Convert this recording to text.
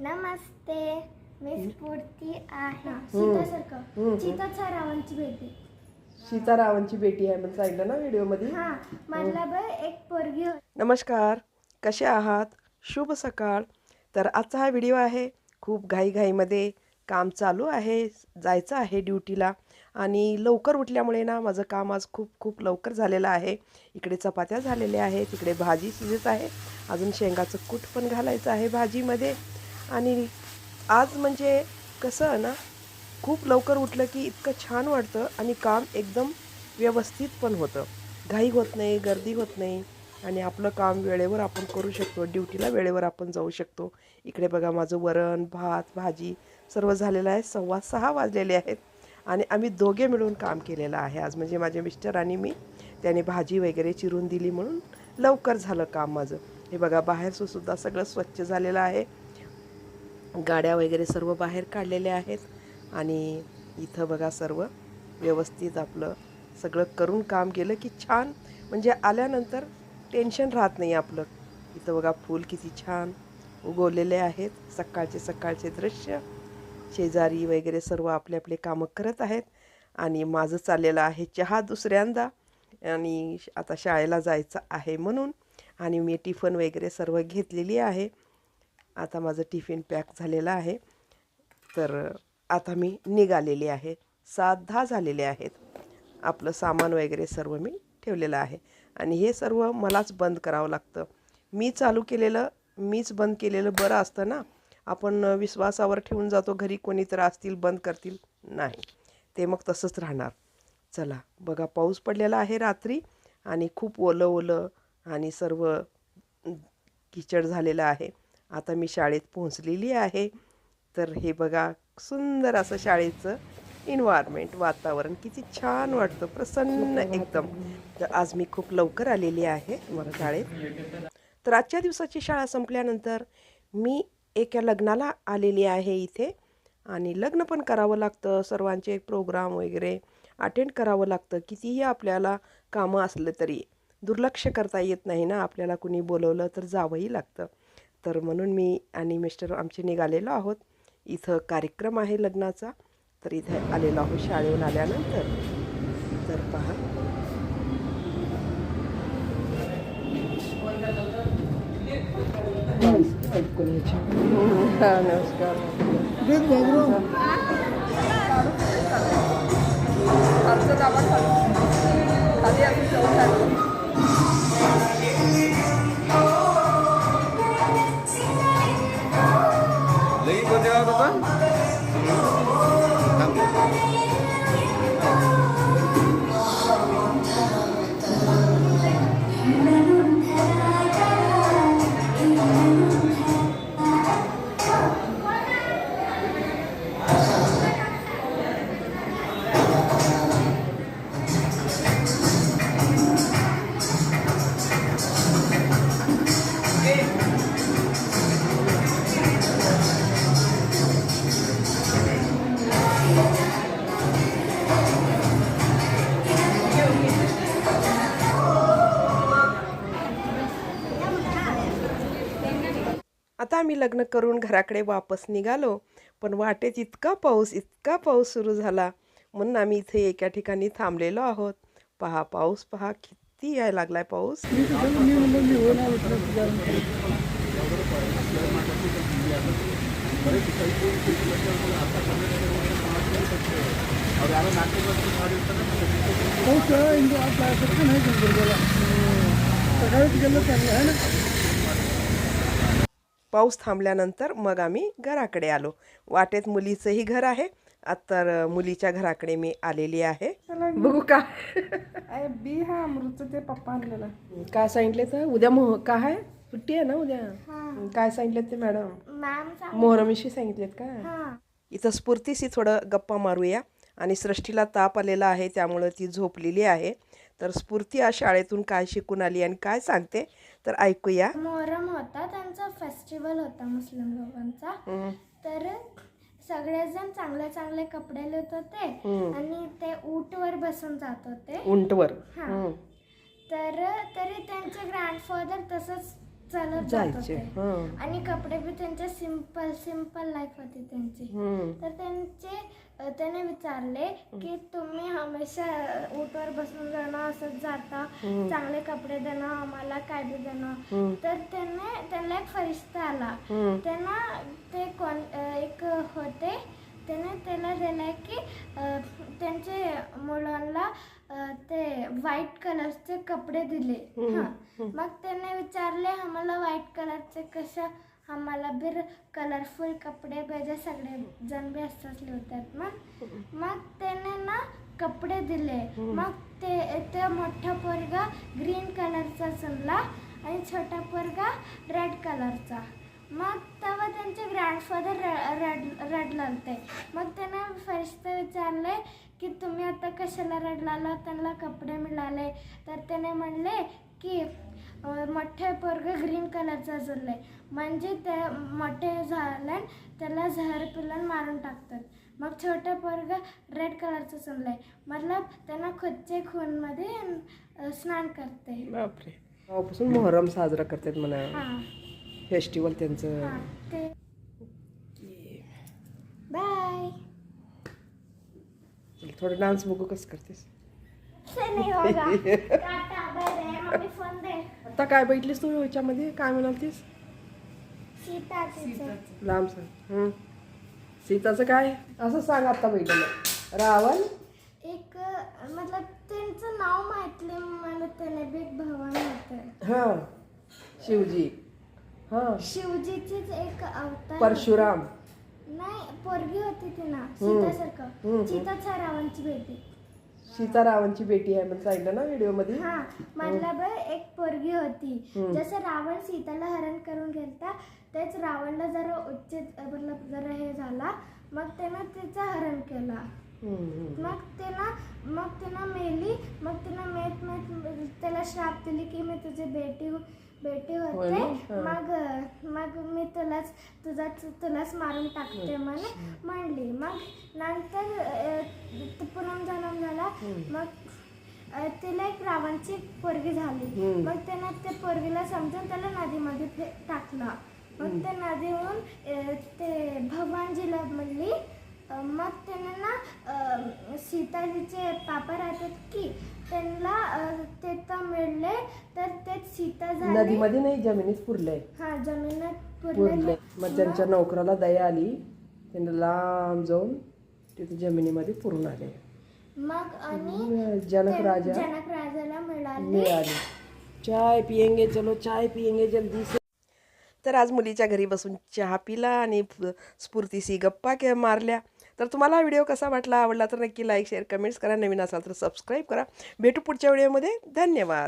नमस्ते मी स्फूर्ती आहे. सीतासारखं. बेटी आहे म्हणून सांगितलं ना व्हिडिओमध्ये? हा मला ब एक पोरगी होती. नमस्कार कसे आहात? शुभ सकाळ. तर आजचा हा व्हिडिओ आहे खूप घाईघाईमध्ये काम चालू आहे जायचं आहे ड्युटीला. आणि लवकर उठल्यामुळे ना माझं काम आज खूप खूप लवकर झालेलं आहे. इकडे चपात्या झालेल्या आहेत तिकडे भाजी शिजत आहे. अजून शेंगाचं कूट पण घालायचं आहे भाजीमध्ये. आणि आज म्हणजे कसं ना खूप लवकर उठलं की इतकं छान वाटतं आणि काम एकदम व्यवस्थित पण होतं. घाई होत नाही गर्दी होत नाही आणि आपलं काम वेळेवर आपण करू शकतो. ड्युटीला वेळेवर आपण जाऊ शकतो. इकडे बघा माझं वरण भात भाजी सर्व झालेलं आहे. सव्वा सहा वाजलेले आहेत आणि आम्ही दोघे मिळून काम केलेलं आहे. आज म्हणजे माझे मिस्टर आणि मी त्याने भाजी वगैरे चिरून दिली म्हणून लवकर झालं काम माझं. हे बघा बाहेरचं सुद्धा सगळं स्वच्छ झालेलं आहे. गाड्या वगैरे सर्व बाहेर काढलेल्या आहेत आणि इथं बघा सर्व व्यवस्थित आपलं सगळं करून काम केलं की छान. म्हणजे आल्यानंतर टेन्शन राहत नाही आपलं. इथं बघा फूल किती छान उगवलेले आहेत. सकाळचे सकाळचे दृश्य. शेजारी वगैरे सर्व आपले आपले कामं करत आहेत आणि माझं चाललेलं आहे चहा दुसऱ्यांदा आणि आता शाळेला जायचं आहे म्हणून आणि मी टिफन वगैरे सर्व घेतलेली आहे. आता माझं टिफिन पॅक झालेलं आहे. तर आता मी निघालेली आहे. सात दहा झालेले आहेत. आपलं सामान वगैरे सर्व मी ठेवलेलं आहे. आणि हे सर्व मलाच बंद करावं लागतं. मी चालू केलेलं मीच बंद केलेलं बरं असतं ना? आपण विश्वासावर ठेवून जातो घरी कोणी तर असतील बंद करतील? नाही. ते मग तसंच राहणार. चला बघा पाऊस पडलेला आहे रात्री आणि खूप ओलं ओलं आणि सर्व किचड झालेलं आहे. आता मी शाळेत पोहोचलेली आहे. तर हे बघा सुंदर असं शाळेचं इन्व्हायरमेंट वातावरण. किती छान वाटतं प्रसन्न एकदम. तर आज मी खूप लवकर आलेली आहे मला शाळेत. तर आजच्या दिवसाची शाळा संपल्यानंतर मी एका लग्नाला आलेली आहे इथे. आणि लग्न पण करावं लागतं सर्वांचे प्रोग्राम वगैरे अटेंड करावं लागतं. कितीही आपल्याला कामं असलं तरी. दुर्लक्ष करता येत नाही ना आपल्याला कुणी बोलवलं तर जावंही लागतं. तर म्हणून मी आणि मिस्टर आमचे निघालेलो आहोत. इथं कार्यक्रम आहे लग्नाचा. तर इथे आलेलो आहोत शाळेहून आल्यानंतर. तर पहा. नमस्कार. Bye. आम्ही लग्न करून घराकडे वापस निघालो. पण वाटेत इतका पाऊस इतका पाऊस सुरू झाला. म्हणून आम्ही इथे एका ठिकाणी थांबलेलो आहोत. पहा पाऊस पहा किती यायला लागलाय पाऊस. पाऊस थांबल्यानंतर मग आम्ही घराकडे आलो. वाटेत मुलीचंही घर आहे. आता मुलीच्या घराकडे मी आलेली आहे. बघू का? बी हा अमृतचं ते पप्पा आणलेलं. काय सांगितले तर? उद्या मोह काय आहे? सुट्टी आहे ना उद्या? काय सांगितलेत ते मॅडम? मोहरमीशी सांगितलेत का? हा. इथं स्फूर्तीशी थोडं गप्पा मारूया. आणि सृष्टीला ताप आलेला आहे त्यामुळं ती झोपलेली आहे. तर स्फूर्ती आज शाळेतून काय शिकून आली आणि काय सांगते? तर ऐकूया. मोहरम होता. त्यांचा फेस्टिवल होता मुस्लिम लोकांचा. तर सगळेजण चांगले चांगले कपडे लिहित होते आणि ते ऊटवर बसून जात होते. उंटवर हा. तर तरी त्यांचे ग्रँडफादर तसंच चालत जात जायचे. होते. हां. आणि कपडे बी त्यांचे सिंपल सिंपल लाईफ होती त्यांची. तर त्यांचे त्याने विचारले की तुम्ही हमेशा उठवर बसून जाणं असंच जाता. चांगले कपडे देणं आम्हाला काय बी देणं तर त्याने त्यांना एक फरिश्ता आला. त्यांना ते कोण एक होते. त्याने त्याला दिलं की त्यांचे मुलांना ते व्हाईट कलरचे कपडे दिले. हां. मग त्याने विचारले आम्हाला व्हाईट कलरचे कशा आम्हाला बी कलरफुल कपडे पाहिजे सगळे जण बी असतात होतात मग मग त्याने ना कपडे दिले. मग ते ते मोठा पोरगा ग्रीन कलरचा चुनला आणि छोटा पोरगा रेड कलरचा मग तेव्हा त्यांचे ग्रँडफादर रड रडलं होते. मग त्यांना फरिश्ता विचारले की तुम्ही आता कशाला रडलाला त्यांना कपडे मिळाले. तर त्याने म्हणले की अं, मोठे पोरग ग्रीन कलरचा जुळले म्हणजे ते मोठे झाले त्याला झहर पिलन मारून टाकतात. मग छोटे पोरग रेड कलरचं चुनलंय मतलब त्यांना खुदचे खूनमध्ये स्नान करते. बापरे. तेव्हापासून मोहरम साजरा करतात म्हणा. हां. फेस्टिवल त्यांचं. हां ते. बाय चल, थोडं डान्स बघू कसं करतेस. से नहीं होगा ta-ta bye bye mummy phone आता काय बैठलीस तू ह्याच्यामध्ये काय म्हणालतीस? लांब सांग. हं. सीताचं काय? असं सांग आता बैठलं रावण? एक मतलब त्यांचं नाव माहितले मला त्याने बी एक भगवान होते हां. शिवजी. हां. शिवजीचीच एक अवतार परशुराम. नाही पोरगी होती ती ना सीतासारखं. सीताचा रावणची बेटी. सीता रावणची बेटी आहे म्हणून सांगितलं ना व्हिडिओमध्ये. हा मतलब एक पोरगी होती. जसं रावण सीताला हरण करून घेतला तेच रावणला जरा उच्चित मतलब जरा हे झाला. मग त्यानं तिचं हरण केला. मग त्यानं मग त्यानं मेली. मग त्यानं मेत मेत त्याला श्राप दिली की मी तुझी बेटी हो- बेटी होय होते ना? हा. मग मग मी तुलाच तुझाच तुलाच मारून टाकते म्हणून म्हणली. मग नंतर अ, तो पूनम जन्म झाला. मग अ, तिला एक रावणची पोरगी झाली. हम्म. मग त्यानं त्या पोरगीला समजून त्याला नदीमध्ये फे- टाकला. मग ते नदीहून अ, ते भगवानजीला म्हणली अ, मग त्यांना ना अ, सीताजीचे पापा राहतात की त्यांना ते मिळले तर तेच सीता झाली. नदीमध्ये नाही जमिनीत पुरलंय हा जमिनीत पुरले. पुरले. मग त्यांच्या नोकराला दया आली त्यांनी लांब जाऊन तिथे जमिनीमध्ये पुरून आले. मग आणि जनक ते राजा जनक राजाला मिळाले. चाय पियेंगे चलो चाय पियेंगे जल्दी से. तर आज मुलीच्या घरी बसून चहा पिला आणि स्फूर्तीशी गप्पा के मारल्या. तर तुम्हाला हा व्हिडिओ कसा वाटला आवडला तर नक्की लाईक शेअर कमेंट्स करा. नवीन असाल तर सबस्क्राईब करा. भेटू पुढच्या व्हिडिओमध्ये. धन्यवाद.